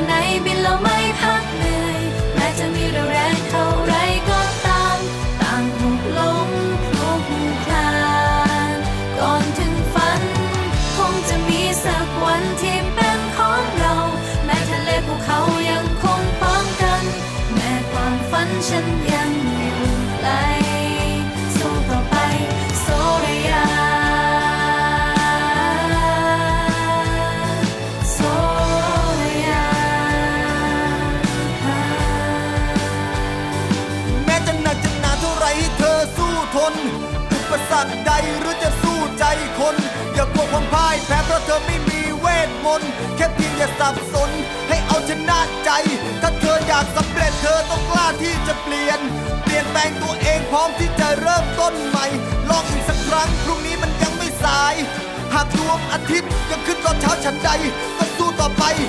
วันไหนบินเราไม่พักเหนื่อยแม้จะมีเราแรงเท่าไรก็ตาม ต่างหกล้มพลุกคลานก่อนถึงฝัน คงจะมีสักวันที่เป็นของเรา แม้ทะเลภูเขายังคงพร้อมกัน แม้ความฝันฉันยัง น อุปสรรคใดหรือจะสู้ใจคน อย่ากลัวความพ่ายแพ้เพราะเธอไม่มีเวทมนต์แค่เพียงอย่าสับสน ให้เอาชนะใจ ถ้าเธออยากสำเร็จเธอต้องกล้าที่จะเปลี่ยน เปลี่ยนแปลงตัวเองพร้อมที่จะเริ่มต้นใหม่ ลองอีกสักครั้งพรุ่งนี้มันยังไม่สาย หากดวงอาทิตย์ยังขึ้นตอนเช้าฉันใด